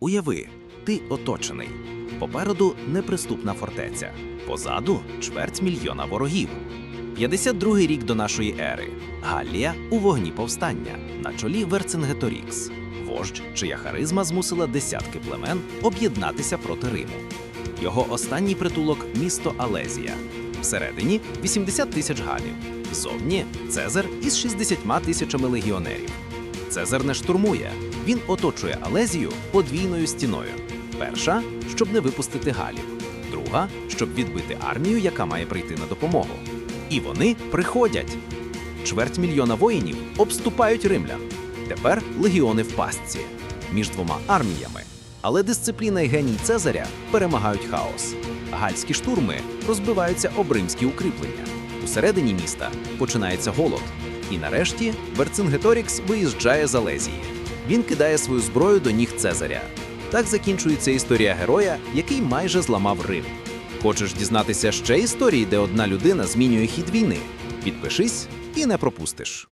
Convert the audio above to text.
Уяви, ти оточений. Попереду неприступна фортеця, позаду чверть мільйона ворогів. 52-й рік до нашої ери. Галлія у вогні повстання на чолі Верцингеторікс, вождь, чия харизма змусила десятки племен об'єднатися проти Риму. Його останній притулок місто Алезія. Всередині 80 тисяч галів. Зовні Цезар із 60 тисячами легіонерів. Цезар не штурмує. Він оточує Алезію подвійною стіною. Перша, щоб не випустити галів. Друга, щоб відбити армію, яка має прийти на допомогу. І вони приходять. Чверть мільйона воїнів обступають римлян. Тепер легіони в пастці між двома арміями. Але дисципліна і геній Цезаря перемагають хаос. Гальські штурми розбиваються об римські укріплення. Усередині міста починається голод. І нарешті Верцингеторікс виїжджає з Алезії. Він кидає свою зброю до ніг Цезаря. Так закінчується історія героя, який майже зламав Рим. Хочеш дізнатися ще історії, де одна людина змінює хід війни? Підпишись і не пропустиш.